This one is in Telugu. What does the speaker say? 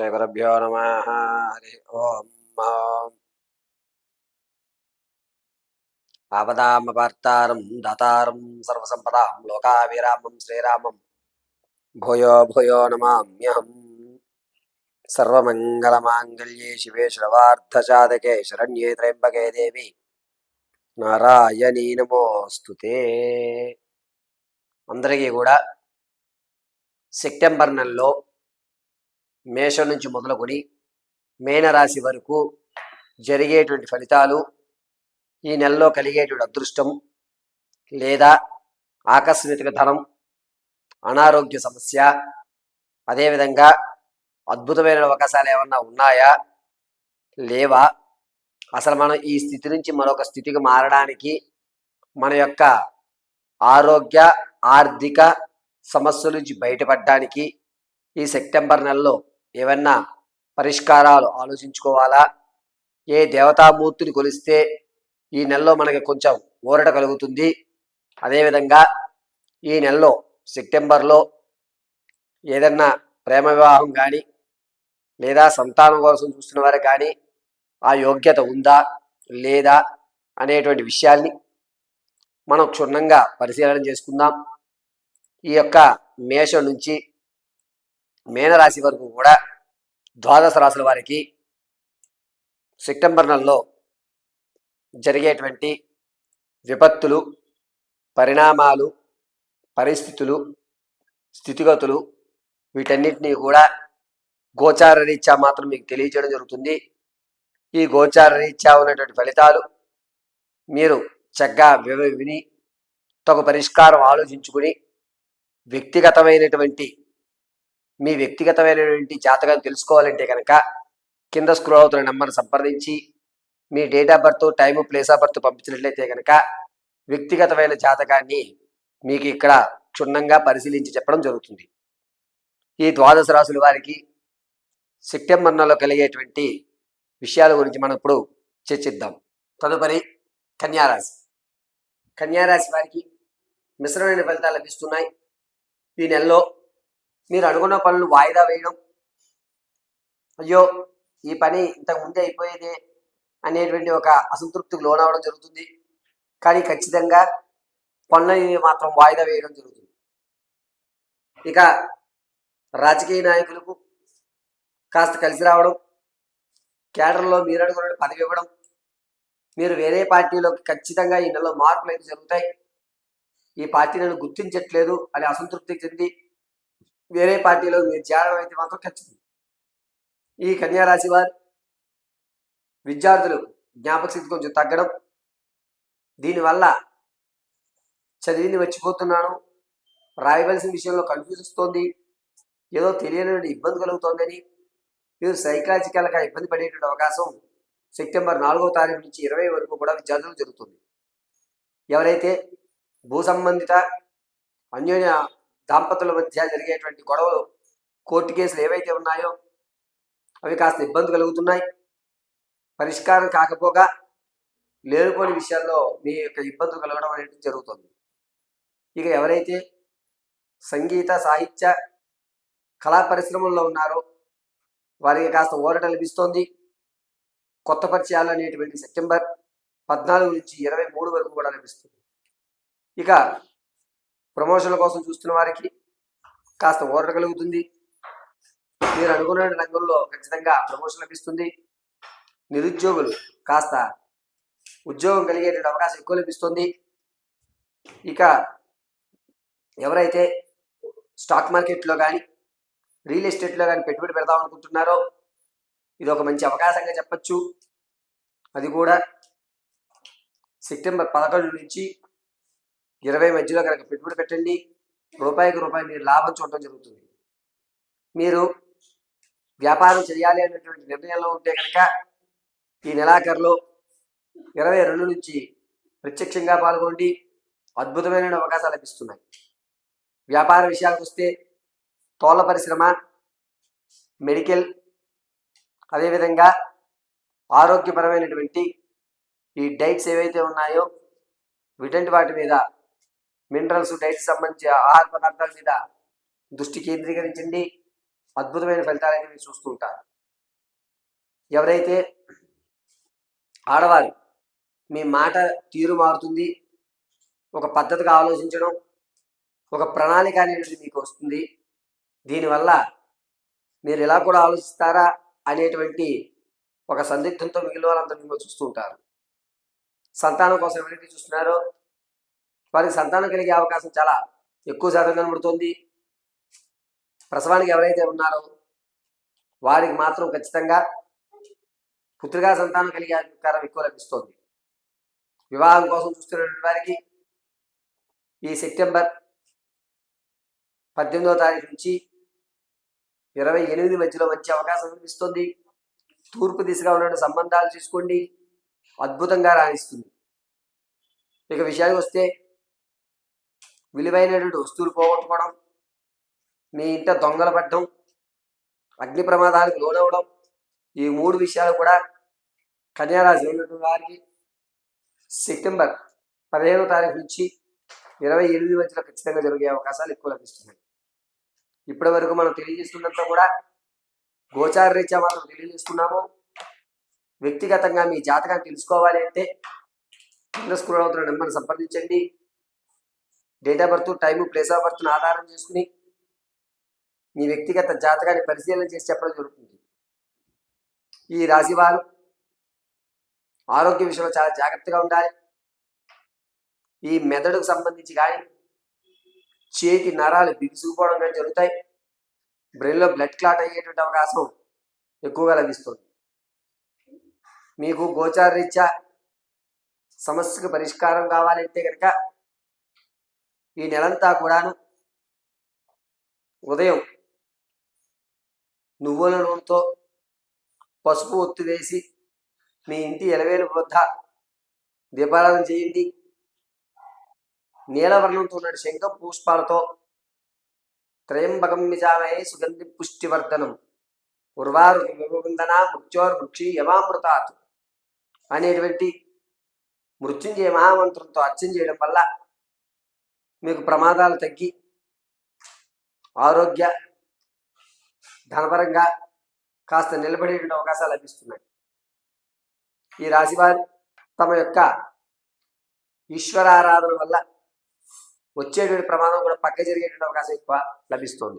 శ్రీగురుభ్యో నమ హరి ఓం ఆపదామపార్తారం దాతారం సర్వసంపదాం లోకాభిరామం శ్రీరామం భూయో భూయో నమామ్యహం సర్వమంగళమాంగళ్యే శివే శ్రవార్థసాధకే శరణ్యే త్రయంబకే దేవి నారాయణీ నమోస్తుతే అందరికీ కూడా సెప్టెంబర్ నెలలో మేషం నుంచి మొదలుకొని మేనరాశి వరకు జరిగేటువంటి ఫలితాలు ఈ నెలలో కలిగేటువంటి అదృష్టం లేదా ఆకస్మిక ధనం అనారోగ్య సమస్య అదేవిధంగా అద్భుతమైన అవకాశాలు ఏమన్నా ఉన్నాయా? లేవా? అసలు మనం ఈ స్థితి నుంచి మరొక స్థితికి మారడానికి మన యొక్క ఆరోగ్య ఆర్థిక సమస్యల నుంచి బయటపడడానికి ఈ సెప్టెంబర్ నెలలో ఏమన్నా పరిష్కారాలు ఆలోచించుకోవాలా? ఏ దేవతామూర్తిని కొలిస్తే ఈ నెలలో మనకి కొంచెం ఊరట కలుగుతుంది? అదేవిధంగా ఈ నెలలో సెప్టెంబర్లో ఏదన్నా ప్రేమ వివాహం కానీ లేదా సంతానం కోసం చూస్తున్న వారు కానీ ఆ యోగ్యత ఉందా లేదా అనేటువంటి విషయాల్ని మనం క్షుణ్ణంగా పరిశీలన చేసుకుందాం. ఈ యొక్క మేషం నుంచి మేనరాశి వరకు కూడా ద్వాదశ రాశుల వారికి సెప్టెంబర్ నెలలో జరిగేటువంటి విపత్తులు పరిణామాలు పరిస్థితులు స్థితిగతులు వీటన్నిటినీ కూడా గోచార రీత్యా మాత్రం మీకు తెలియజేయడం జరుగుతుంది. ఈ గోచార రీత్యా ఉన్నటువంటి ఫలితాలు మీరు చక్కగా వివ విని తగు పరిష్కారం ఆలోచించుకుని వ్యక్తిగతమైనటువంటి మీ వ్యక్తిగతమైనటువంటి జాతకాన్ని తెలుసుకోవాలంటే కనుక కింద స్క్రోల్ అవుతున్న నెంబర్ని సంప్రదించి మీ date of birth time place of birth పంపించినట్లయితే కనుక వ్యక్తిగతమైన జాతకాన్ని మీకు ఇక్కడ క్షుణ్ణంగా పరిశీలించి చెప్పడం జరుగుతుంది. ఈ ద్వాదశ రాసుల వారికి సెప్టెంబర్ నెలలో కలిగేటువంటి విషయాల గురించి మనం ఇప్పుడు చర్చిద్దాం. తదుపరి కన్యారాశి కన్యారాశి వారికి మిశ్రమైన ఫలితాలు లభిస్తున్నాయి. ఈ నెలలో మీరు అనుకున్న పనులు వాయిదా వేయడం. అయ్యో ఈ పని ఇంతకు ముందే అయిపోయేదే అనేటువంటి ఒక అసంతృప్తికి లోనవడం జరుగుతుంది. కానీ ఖచ్చితంగా పనులని మాత్రం వాయిదా వేయడం జరుగుతుంది. ఇక రాజకీయ నాయకులకు కాస్త కలిసి రావడం కేడర్లో మీరు అనుకున్న పదవి ఇవ్వడం మీరు వేరే పార్టీలోకి ఖచ్చితంగా ఈ నెలలో మార్పులు అయితే జరుగుతాయి. ఈ పార్టీ నన్ను గుర్తించట్లేదు అని అసంతృప్తి చెంది వేరే పార్టీలో మీరు చేరడం అయితే మాత్రం ఖచ్చితం. ఈ కన్యా రాశి వారు విద్యార్థులు జ్ఞాపక శక్తి కొంచెం తగ్గడం. దీనివల్ల చదివింది మర్చిపోతున్నాను. రాయవలసిన విషయంలో కన్ఫ్యూజ్ వస్తుంది. ఏదో తెలియని ఇబ్బంది కలుగుతోందని. మీరు సైకలాజికల్గా ఇబ్బంది పడేటువంటి అవకాశం సెప్టెంబర్ నాలుగో తారీఖు నుంచి ఇరవై వరకు కూడా విద్యార్థులు జరుగుతుంది. ఎవరైతే భూ సంబంధిత అన్యోన్య దాంపతుల మధ్య జరిగేటువంటి గొడవలు కోర్టు కేసులు ఏవైతే ఉన్నాయో అవి కాస్త ఇబ్బంది కలుగుతున్నాయి. పరిష్కారం కాకపోగా లేనిపోని విషయాల్లో మీ యొక్క ఇబ్బందులు కలగడం అనేది జరుగుతుంది. ఇక ఎవరైతే సంగీత సాహిత్య కళా పరిశ్రమల్లో ఉన్నారో వారికి కాస్త ఊరట లభిస్తోంది. కొత్త పరిచయాలు అనేటువంటి సెప్టెంబర్ పద్నాలుగు నుంచి ఇరవై మూడు వరకు కూడా లభిస్తుంది. ఇక ప్రమోషన్ల కోసం చూస్తున్న వారికి కాస్త ఓరట కలుగుతుంది. మీరు అనుకున్న రంగంలో ఖచ్చితంగా ప్రమోషన్ లభిస్తుంది. నిరుద్యోగులు కాస్త ఉద్యోగం కలిగేటువంటి అవకాశం ఎక్కువ లభిస్తుంది. ఇక ఎవరైతే స్టాక్ మార్కెట్లో కానీ రియల్ ఎస్టేట్లో కానీ పెట్టుబడి పెడదాం అనుకుంటున్నారో ఇది ఒక మంచి అవకాశంగా చెప్పచ్చు. అది కూడా సెప్టెంబర్ పదకొండు నుంచి ఇరవై మధ్యలో కనుక పెట్టుబడి పెట్టండి. రూపాయికి రూపాయి మీరు లాభం చూడటం జరుగుతుంది. మీరు వ్యాపారం చేయాలి అనేటువంటి నిర్ణయంలో ఉంటే కనుక ఈ నెలాఖరులో ఇరవై రెండు నుంచి ప్రత్యక్షంగా పాల్గొండి. అద్భుతమైన అవకాశాలు లభిస్తున్నాయి. వ్యాపార విషయాలకు వస్తే తోళ్ళ పరిశ్రమ మెడికల్ అదేవిధంగా ఆరోగ్యపరమైనటువంటి ఈ డైట్స్ ఏవైతే ఉన్నాయో వీటంటి వాటి మీద మినరల్స్ డైట్ సంబంధించి ఆహార పదార్థాల మీద దృష్టి కేంద్రీకరించండి. అద్భుతమైన ఫలితాలు మీరు చూస్తూ ఉంటారు. ఎవరైతే ఆడవారు మీ మాట తీరు మారుతుంది ఒక పద్ధతిగా ఆలోచించడం ఒక ప్రణాళిక అనేది మీకు వస్తుంది దీనివల్ల మీరు ఇలా కూడా ఆలోచిస్తారా అనేటువంటి ఒక సందిగ్ధంతో మిగిలిన వాళ్ళందరూ మిమ్మల్ని చూస్తూ ఉంటారు. సంతానం కోసం ఎవరైతే చూస్తున్నారో వారికి సంతానం కలిగే అవకాశం చాలా ఎక్కువ శాతం కనబడుతుంది. ప్రసవానికి ఎవరైతే ఉన్నారో వారికి మాత్రం ఖచ్చితంగా పుత్రికా సంతానం కలిగే అధికారం ఎక్కువ లభిస్తుంది. వివాహం కోసం చూస్తున్నటువంటి వారికి ఈ సెప్టెంబర్ పద్దెనిమిదవ తారీఖు నుంచి ఇరవై ఎనిమిది మధ్యలో వచ్చే అవకాశం కనిపిస్తుంది తూర్పు దిశగా ఉన్న సంబంధాలు చూసుకోండి. అద్భుతంగా రాణిస్తుంది. ఇక విషయానికి వస్తే విలువైనటువంటి వస్తువులు పోగొట్టుకోవడం మీ ఇంట దొంగలు పడ్డం అగ్ని ప్రమాదాలకు లోనవడం ఈ మూడు విషయాలు కూడా కన్యారాశి ఉన్నటువంటి వారికి సెప్టెంబర్ పదిహేనో తారీఖు నుంచి ఇరవై ఎనిమిది మధ్యలో ఖచ్చితంగా జరిగే అవకాశాలు ఎక్కువ లభిస్తున్నాయి. ఇప్పటి వరకు మనం తెలియజేస్తున్నంత కూడా గోచార రీత్యా మాత్రం తెలియజేస్తున్నాము. వ్యక్తిగతంగా మీ జాతకాన్ని తెలుసుకోవాలి అంటే కింద స్క్రోల్ అవుతున్న నెంబర్ని సంప్రదించండి. Date of birth time place of బర్త్ను ఆధారం చేసుకుని మీ వ్యక్తిగత జాతకాన్ని పరిశీలన చేసి చెప్పడం జరుగుతుంది. ఈ రాశి వారు ఆరోగ్య విషయంలో చాలా జాగ్రత్తగా ఉండాలి. ఈ మెదడుకు సంబంధించి కానీ చేతి నరాలు బిగుసుకుపోవడం కానీ జరుగుతాయి. బ్రెయిన్లో బ్లడ్ క్లాట్ అయ్యేటువంటి అవకాశం ఎక్కువగా లభిస్తుంది. మీకు గోచార రీత్యా సమస్యకు పరిష్కారం కావాలంటే కనుక ఈ నెలంతా కూడాను ఉదయం నువ్వుల నూనెతో పసుపు ఒత్తి వేసి మీ ఇంటి ఎలవేలు వద్ద దీపారాధన చేయండి. నీలవర్ణంతో ఉన్న శంఖం పుష్పాలతో త్రయంబకం విజామహే సుగంధి పుష్టివర్ధనం. ఉర్వారు వివందన మృత్యోర్ వృక్షి యమామృతాత్ అనేటువంటి మృత్యుంజయ మహామంత్రంతో అర్చన చేయడం వల్ల మీకు ప్రమాదాలు తగ్గి ఆరోగ్య ధనపరంగా కాస్త నిలబడే అవకాశాలు లభిస్తున్నాయి. ఈ రాశివారు తమ యొక్క ఈశ్వరారాధన వల్ల వచ్చేటువంటి ప్రమాదం కూడా పక్క జరిగేటువంటి అవకాశం ఎక్కువ లభిస్తుంది.